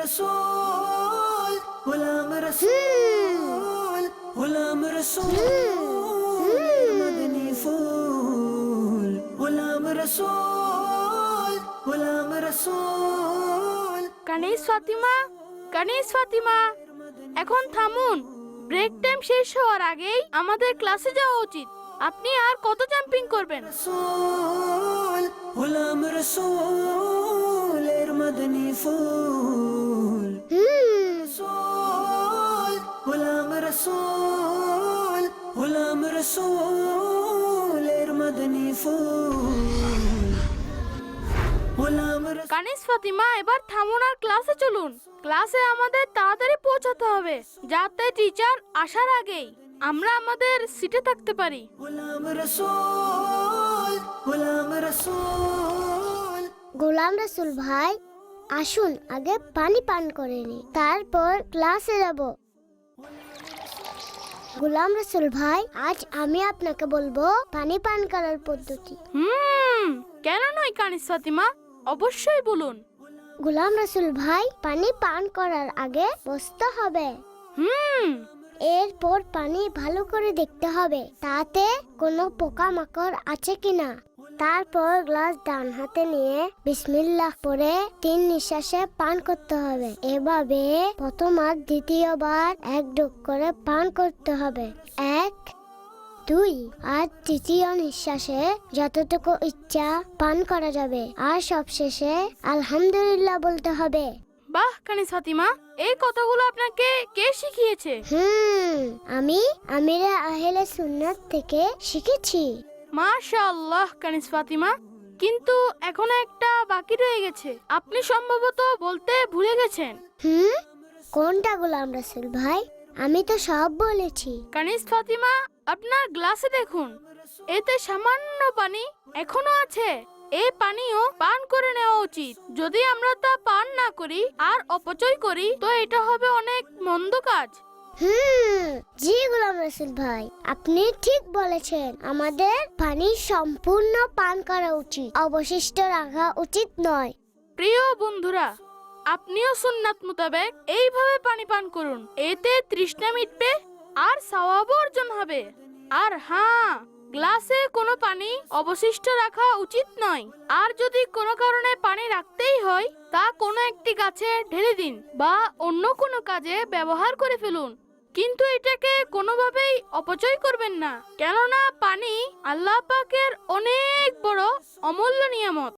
রসুল গোলাম রসুল গোলাম ফাতিমা কানিস ফাতিমা এখন থামুন। ব্রেক টাইম শেষ হওয়ার আগেই আমাদের ক্লাসে যাওয়া উচিত। আপনি আর কত জাম্পিং করবেন? রসুল গোলাম রসুল। مدني فول رسول غلام رسول غلام رسول مدني فول غلام رسول কানিস ফাতিমা এবার থামুন আর ক্লাসে চলুন ক্লাসে আমাদের তাড়াতাড়ি পৌঁছাতে হবে যাতে টিচার আসার আগেই আমরা আমাদের সিটে থাকতে পারি غلام رسول غلام رسول গোলাম রসুল ভাই আসুন আগে পানি পান করে নি। তারপর ক্লাসে যাব। গোলাম রসুল ভাই আজ আমি আপনাকে বলব পানি পান করার পদ্ধতি। হুম কেন নয় কানিস ফাতিমা? অবশ্যই বলুন। গোলাম রসুল ভাই পানি পান করার আগে বসতে হবে। হুম। এরপর পানি ভালো করে দেখতে হবে তাতে কোনো পোকামাকড় আছে কিনা। তারপর গ্লাস ডান হাতে নিয়ে বিসমিল্লাহ পরে তিন নিঃশ্বাসে পান করতে হবে। এভাবে প্রথম আর দ্বিতীয়বার এক ডুব করে পান করতে হবে। এক দুই আর তৃতীয় নিঃশ্বাসে যতটুকু ইচ্ছা পান করা যাবে। আর সবশেষে আলহামদুলিল্লাহ বলতে হবে। বাহ কানিস ফাতিমা এই কথাগুলো আপনাকে কে শিখিয়েছে? হুম আমি আমিরা আহেলে সুন্নাত থেকে শিখেছি। মাশাআল্লাহ কানিস ফাতিমা। কিন্তু এখন একটা বাকি রয়ে গেছে। আপনি সম্ভবত বলতে ভুলে গেছেন। হুম? কোনটা গোলাম রাসুল ভাই? আমি তো সব বলেছি। কানিস ফাতিমা আপনার গ্লাসে দেখুন। এতে সামান্য পানি এখনও আছে। এই পানিও পান করে নেওয়া উচিত। যদি আমরা তা পান না করি আর অপচয় করি তো এটা হবে অনেক মন্দ কাজ। হুম, জি গোলাম রাসুল ভাই, আপনি ঠিক বলেছেন। আমাদের পানি সম্পূর্ণ পান করা উচিত, অবশিষ্ট রাখা উচিত নয়। প্রিয় বন্ধুরা, আপনিও সুন্নাত মোতাবেক এইভাবে পানি পান করুন, এতে তৃষ্ণা মিটবে আর সওয়াব অর্জন হবে। আর হ্যাঁ গ্লাসে কোনো পানি অবশিষ্ট রাখা উচিত নয়। আর যদি কোনো কারণে পানি রাখতেই হয়, তা কোনো একটি গাছে ঢেলে দিন বা অন্য কোনো কাজে ব্যবহার করে ফেলুন। কিন্তু এটাকে কোনোভাবেই অপচয় করবেন না। কেননা পানি আল্লাহ পাকের অনেক বড় অমূল্য নিয়ামত।